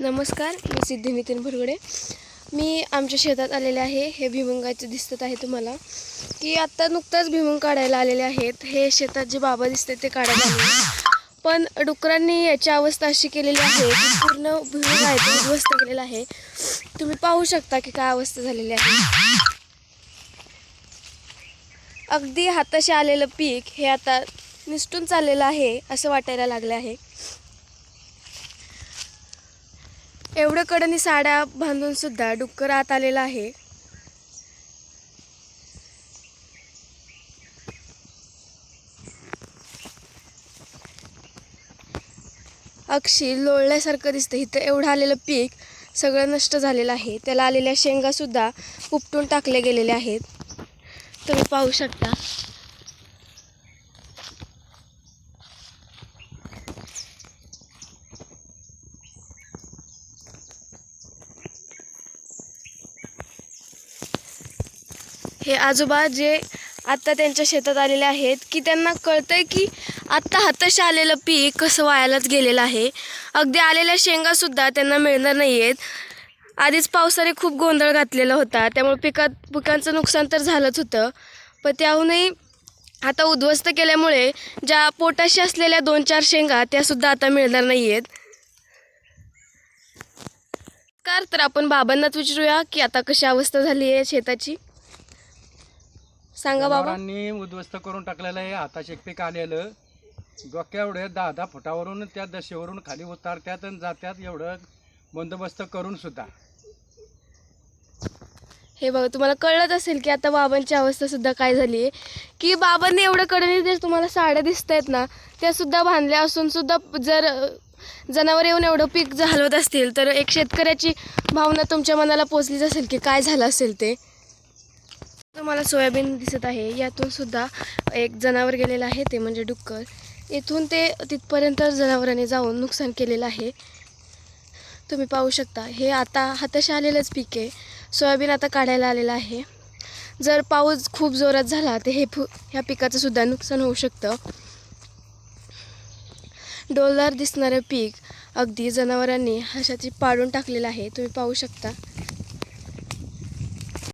नमस्कार मी सिद्धी नितीन भुरगडे. मी आमच्या शेतात आलेले आहे. हे भिमुंगाचे दिसत आहे तुम्हाला. की आत्ता नुकताच भिमुंग काढायला आलेले आहेत. हे शेतात जे बाबा दिसते ते काढायला आले पण डुकरांनी याची अवस्था अशी केलेली आहे की पूर्ण भिमंग आहे ते उद्ध्वस्त केलेलं आहे. तुम्ही पाहू शकता की काय अवस्था झालेली आहे. अगदी हाताशी आलेलं पीक हे आता निसटून चाललेलं आहे असं वाटायला लागलं आहे. एवढं कडनी साड्या बांधून सुद्धा डुक्कर आत आलेला आहे. अक्षी लोळल्यासारखं दिसतं इथं एवढं आलेलं पीक सगळं नष्ट झालेलं आहे. त्याला आलेल्या शेंगासुद्धा उपटून टाकले गेलेले आहेत. तुम्ही पाहू शकता. हे आजोबा जे आत्ता त्यांच्या शेतात आलेले आहेत की त्यांना कळतंय की आत्ता हाताशी आलेलं पीक कसं वायालाच गेलेलं आहे. अगदी आलेल्या शेंगासुद्धा त्यांना मिळणार नाही आहेत आधीच पावसाने खूप गोंधळ घातलेला होता. त्यामुळे पिकात पिकांचं नुकसान तर झालंच होतं. पण त्याहूनही आता उद्ध्वस्त केल्यामुळे ज्या पोटाशी असलेल्या दोन चार शेंगा त्यासुद्धा आता मिळणार नाही आहेत कार तर आपण बाबांनाच विचारूया की आता कशी अवस्था झाली आहे शेताची? सांगा बाबा. जनावरांनी उद्ध्वस्त करून टाकलेलं आहे. एक पीक आलेलं. डोक्या एवढे दहा दहा फुटावरून त्या दशेवरून खाली उतारत्यात आणि जात्यात एवढं बंदोबस्त करून सुद्धा. हे बघा तुम्हाला कळलंच असेल की आता बाबांची अवस्था सुद्धा काय झाली आहे. की बाबांनी एवढं कडे जे तुम्हाला साड्या दिसत आहेत ना त्या सुद्धा बांधल्या असून सुद्धा जर अ, जनावर येऊन एवढं पीक हलवत असतील तर एक शेतकऱ्याची भावना तुमच्या मनाला पोचलीच असेल की काय झालं असेल ते. मला सोयाबीन दिसत आहे. यातून सुद्धा एक जनावर गेलेलं आहे ते म्हणजे डुक्कर. इथून ते तिथपर्यंत जनावरांनी जाऊन नुकसान केलेलं आहे. तुम्ही पाहू शकता हे आता हाताशी आलेलंच पीक आहे. सोयाबीन आता काढायला आलेलं आहे. जर पाऊस खूप जोरात झाला तर हे फु ह्या पिकाचं सुद्धा नुकसान होऊ शकतं. डोलदार दिसणारं पीक अगदी जनावरांनी हशाची पाडून टाकलेलं आहे. तुम्ही पाहू शकता.